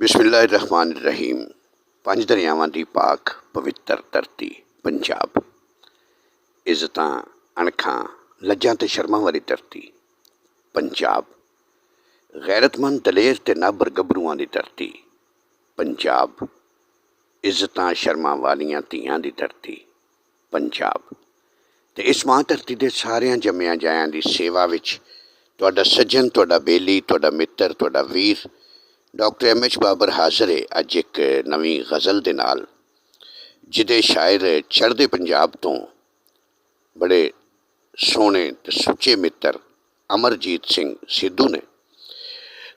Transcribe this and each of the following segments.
ਬਿਸਮਿਲ੍ਲਾਹਿਰ ਰਹਿਮਾਨਿਰ ਰਹੀਮ ਪੰਜ ਦਰਿਆਵਾਂ ਦੀ ਪਾਕ ਪਵਿੱਤਰ ਧਰਤੀ, ਪੰਜਾਬ। ਇੱਜ਼ਤਾਂ ਅਣਖਾਂ, ਲੱਜਾਂ ਤੇ ਸ਼ਰਮਾਂ ਵਾਲੀ ਧਰਤੀ, ਪੰਜਾਬ। ਗੈਰਤਮੰਦ ਦਲੇਰ ਤੇ ਨਾਬਰ ਗੱਭਰੂਆਂ ਦੀ ਧਰਤੀ, ਪੰਜਾਬ। ਇੱਜ਼ਤਾਂ ਸ਼ਰਮਾਂ ਵਾਲੀਆਂ ਧੀਆਂ ਦੀ ਧਰਤੀ, ਪੰਜਾਬ। ਤੇ ਇਸ ਮਾਂ ਧਰਤੀ ਦੇ ਸਾਰਿਆਂ ਜੰਮਿਆਂ ਜਾਇਆਂ ਦੀ ਸੇਵਾ ਵਿੱਚ ਤੁਹਾਡਾ ਸੱਜਣ, ਤੁਹਾਡਾ ਬੇਲੀ, ਤੁਹਾਡਾ ਮਿੱਤਰ, ਤੁਹਾਡਾ ਵੀਰ ਡਾਕਟਰ ਐਮ ਐਚ ਬਾਬਰ ਹਾਜ਼ਰ ਹੈ। ਅੱਜ ਇੱਕ ਨਵੀਂ ਗਜ਼ਲ ਦੇ ਨਾਲ, ਜਿਹਦੇ ਸ਼ਾਇਰ ਚੜ੍ਹਦੇ ਪੰਜਾਬ ਤੋਂ ਬੜੇ ਸੋਹਣੇ ਤੇ ਸੁੱਚੇ ਮਿੱਤਰ ਅਮਰਜੀਤ ਸਿੰਘ ਸਿੱਧੂ ਨੇ।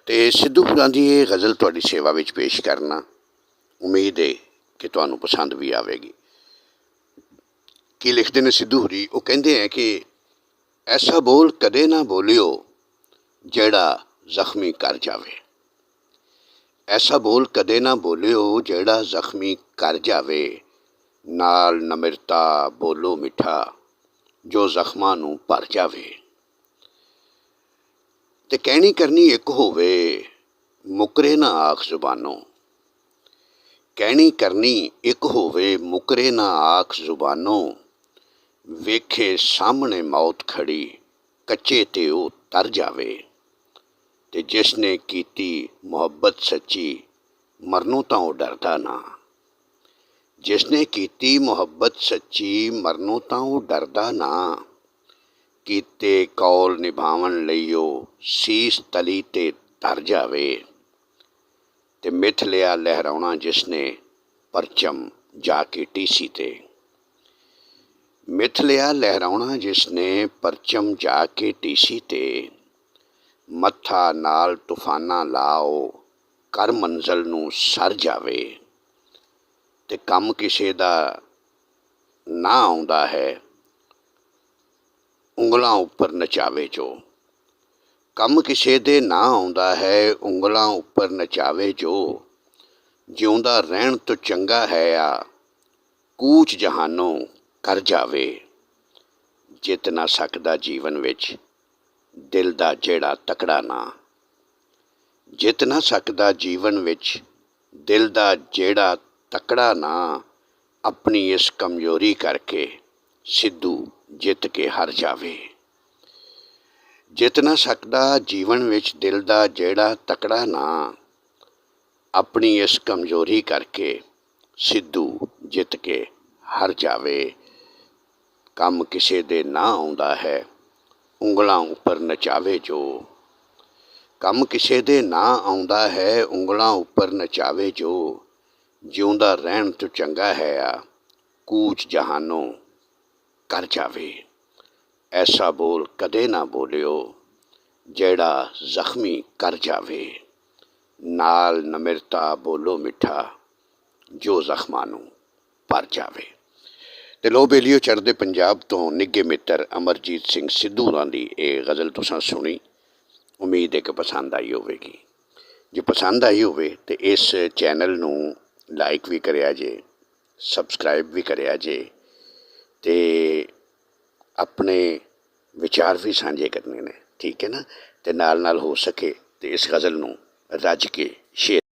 ਤੇ ਸਿੱਧੂਪੁਰਾਂ ਦੀ ਇਹ ਗਜ਼ਲ ਤੁਹਾਡੀ ਸੇਵਾ ਵਿੱਚ ਪੇਸ਼ ਕਰਨਾ। ਉਮੀਦ ਹੈ ਕਿ ਤੁਹਾਨੂੰ ਪਸੰਦ ਵੀ ਆਵੇਗੀ। ਕੀ ਲਿਖਦੇ ਨੇ ਸਿੱਧੂ ਹਰੀ? ਉਹ ਕਹਿੰਦੇ ਆ ਕਿ ਐਸਾ ਬੋਲ ਕਦੇ ਨਾ ਬੋਲਿਓ ਜਿਹੜਾ ਜ਼ਖਮੀ ਕਰ ਜਾਵੇ। ਐਸਾ ਬੋਲ ਕਦੇ ਨਾ ਬੋਲਿਓ ਜਿਹੜਾ ਜ਼ਖਮੀ ਕਰ ਜਾਵੇ। ਨਾਲ ਨਮਰਤਾ ਬੋਲੋ ਮਿੱਠਾ, ਜੋ ਜ਼ਖਮਾਂ ਨੂੰ ਭਰ ਜਾਵੇ। ਤੇ ਕਹਿਣੀ ਕਰਨੀ ਇੱਕ ਹੋਵੇ, ਮੁਕਰੇ ਨਾ ਆਖ ਜ਼ੁਬਾਨੋਂ। ਕਹਿਣੀ ਕਰਨੀ ਇੱਕ ਹੋਵੇ, ਮੁਕਰੇ ਨਾ ਆਖ ਜ਼ੁਬਾਨੋਂ। ਵੇਖੇ ਸਾਹਮਣੇ ਮੌਤ ਖੜੀ, ਕੱਚੇ ਤੇ ਉਹ ਤਰ ਜਾਵੇ। ਤੇ ਜਿਸ ਨੇ ਕੀਤੀ ਮੁਹੱਬਤ ਸੱਚੀ, ਮਰਨੋਂ ਤਾਂ ਉਹ ਡਰਦਾ ਨਾ। ਜਿਸ ਨੇ ਕੀਤੀ ਮੁਹੱਬਤ ਸੱਚੀ, ਮਰਨੋਂ ਤਾਂ ਉਹ ਡਰਦਾ ਨਾ। ਕੀਤੇ ਕੌਲ ਨਿਭਾਵਣ ਉਹ ਸੀਸ ਤਲੀ ਤੇ ਤਰ ਜਾਵੇ ਤੇ ਮਿੱਥ ਲਿਆ ਲਹਿਰਾਉਣਾ ਜਿਸ ਨੇ ਪਰਚਮ ਜਾ ਕੇ ਟੀਸੀ ਤੇ। ਮਿੱਥ ਲਿਆ ਲਹਿਰਾਉਣਾ ਜਿਸ ਨੇ ਪਰਚਮ ਜਾ ਕੇ ਟੀਸੀ ਤੇ। ਮੱਥਾ ਨਾਲ ਤੂਫਾਨਾਂ ਲਾਓ ਕਰ ਮੰਜ਼ਲ ਨੂੰ ਸਰ ਜਾਵੇ। ਤੇ ਕੰਮ ਕਿਸੇ ਦਾ ਨਾ ਆਉਂਦਾ ਹੈ, ਉਂਗਲਾਂ ਉੱਪਰ ਨਚਾਵੇ ਜੋ। ਕੰਮ ਕਿਸੇ ਦੇ ਨਾ ਆਉਂਦਾ ਹੈ, ਉਂਗਲਾਂ ਉੱਪਰ ਨਚਾਵੇ ਜੋ। ਜਿਉਂਦਾ ਰਹਿਣ ਤੋਂ ਚੰਗਾ ਹੈ ਆ, ਕੂਚ ਜਹਾਨੋਂ ਕਰ ਜਾਵੇ। ਜਿੱਤ ਨਾ ਸਕਦਾ ਜੀਵਨ ਵਿੱਚ। ਦਿਲ ਦਾ ਜਿਹੜਾ ਤਕੜਾ ਨਾ। ਜਿੱਤ ਨਾ ਸਕਦਾ ਜੀਵਨ ਵਿੱਚ, ਦਿਲ ਦਾ ਜਿਹੜਾ ਤਕੜਾ ਨਾ ਆਪਣੀ ਇਸ ਕਮਜ਼ੋਰੀ ਕਰਕੇ ਸਿੱਧੂ ਜਿੱਤ ਕੇ ਹਾਰ ਜਾਵੇ। ਜਿੱਤ ਨਾ ਸਕਦਾ ਜੀਵਨ ਵਿੱਚ ਦਿਲ ਦਾ ਜਿਹੜਾ ਤਕੜਾ ਨਾ ਆਪਣੀ ਇਸ ਕਮਜ਼ੋਰੀ ਕਰਕੇ ਸਿੱਧੂ ਜਿੱਤ ਕੇ ਹਾਰ ਜਾਵੇ। ਕੰਮ ਕਿਸੇ ਦੇ ਨਾ ਆਉਂਦਾ ਹੈ। ਉਂਗਲਾਂ ਉੱਪਰ ਨਚਾਵੇ ਜੋ। ਕੰਮ ਕਿਸੇ ਦੇ ਨਾ ਆਉਂਦਾ ਹੈ, ਉਂਗਲਾਂ ਉੱਪਰ ਨਚਾਵੇ ਜੋ। ਜਿਉਂਦਾ ਰਹਿਣ ਤੋਂ ਚੰਗਾ ਹੈ ਆ, ਕੂਚ ਜਹਾਨੋਂ ਕਰ ਜਾਵੇ। ਐਸਾ ਬੋਲ ਕਦੇ ਨਾ ਬੋਲਿਓ, ਜਿਹੜਾ ਜ਼ਖਮੀ ਕਰ ਜਾਵੇ। ਨਾਲ ਨਮਰਤਾ ਬੋਲੋ ਮਿੱਠਾ, ਜੋ ਜ਼ਖਮਾਂ ਨੂੰ ਭਰ ਜਾਵੇ। ਤੇ ਲੋ ਬੇਲੀਓ ਚੜ੍ਹਦੇ ਪੰਜਾਬ ਤੋਂ ਨਿੱਗੇ ਮਿੱਤਰ ਅਮਰਜੀਤ ਸਿੰਘ ਸਿੱਧੂ ਹੋਰਾਂ ਦੀ ਇਹ ਗਜ਼ਲ ਤੁਸੀਂ ਸੁਣੀ। ਉਮੀਦ ਹੈ ਕਿ ਪਸੰਦ ਆਈ ਹੋਵੇਗੀ। ਜੇ ਪਸੰਦ ਆਈ ਹੋਵੇ ਤੇ ਇਸ ਚੈਨਲ ਨੂੰ ਲਾਈਕ ਵੀ ਕਰਿਆ ਜੇ, ਸਬਸਕ੍ਰਾਈਬ ਵੀ ਕਰਿਆ ਜੇ ਤੇ ਆਪਣੇ ਵਿਚਾਰ ਵੀ ਸਾਂਝੇ ਕਰਨੇ ਨੇ। ਠੀਕ ਹੈ ਨਾ? ਤੇ ਨਾਲ ਨਾਲ ਹੋ ਸਕੇ ਤੇ ਇਸ ਗਜ਼ਲ ਨੂੰ ਰੱਜ ਕੇ ਸ਼ੇਅਰ